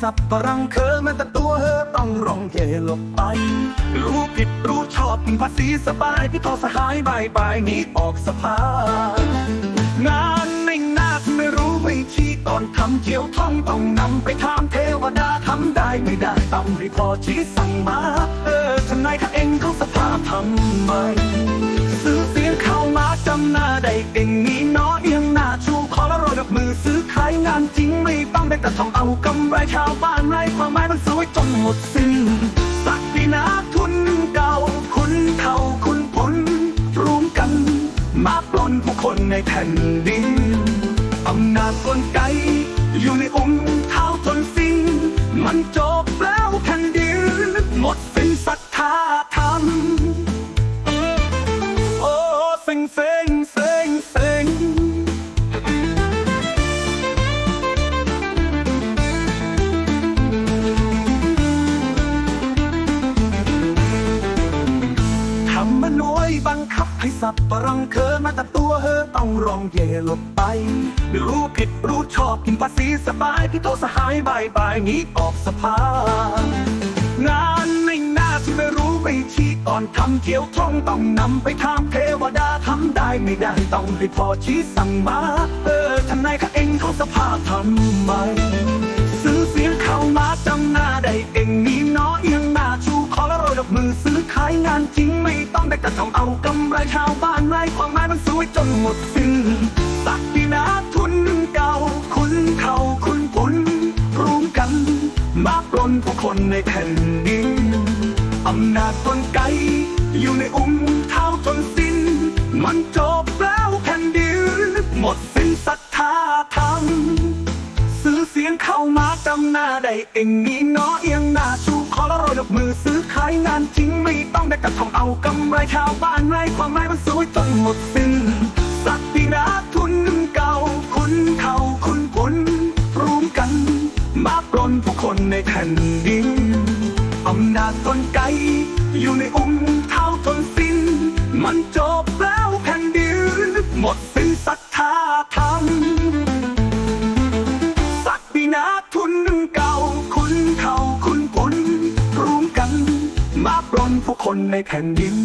สับปะรังเคอแม้แต่ตัวเธอต้องร้องเยหลบไป รู้ผิดรู้ชอบภาษีสบายพี่ทอสหายบายบายนีออกสภางานในนาไม่รู้ไม่ชี้ตอนทำเที่ยวท่องต้องนำไปถามเทวดาทำได้ไม่ได้ต้องรีพอชี้สั่งมา เออทนายข้าเองเขาสภาทำไมซื้อเสียงเข้ามาจำหน้าได้เอง ทิ้งานจริงไม่ต้องได้แต่ทองเอากำไรชาวบ้านไรความหมายมันสวยจนหมดสิ้นสักปีนาทุนเก่า คุณเท่าคุณผลรวมกัน มาปล้นผู้คนในแผ่นดินอำนาจกลไกอยู่ในองค์ อยบังคับให้สับปะรังเคอมาแต่ตัวเธอต้องร้องเย่หลบไป ไม่รู้ผิดรู้ชอบกินภาษีสบายพี่โตสหายบายบายนี้ออกสภางานในหน้าที่ไม่รู้ไม่ชี้ตอนทำเที่ยวท่องต้องนำไปถามเทวดาทำได้ไม่ได้ต้องรีพอชี้สั่งมาเออทนายข้าเองเขาสภาทำไมซื้อเสียงเข้ามาจำหน้าได้เองายงานจริงไม่ต้องได้กระทองเอากำไรชาวบ้านไร้ความหมายมันสวยจนหมดสิ้นสักปีนาทุนเก่า คุณเขาคุณผลรวมกัน มาปล้นผู้คนในแผ่นดินอำนาจกลไกอยู่ในอุ้งเท้าจนสิ้น มันจบแล้วแผ่นดินหมดสิ้นศรัทธาธรรมซื้อเสียงเข้ามาจำหน้าได้เองมีน้อเอียงหน้าชูคอแล้วโรยดอกมือซื้อ ขายงานจริงไม่ต้องได้กระทองเอากำไรชาวบ้านไรความหมายมันสวยจนหมดสิ้นสักปีนาทุนเก่าคุณเขาคุณผลรวมกัน มาปลนผู้คนในแผ่นดินอำนาจกลไกอยู่ในอุ้งเท้าจนสิ้น มันจบ คนในแผ่นดิน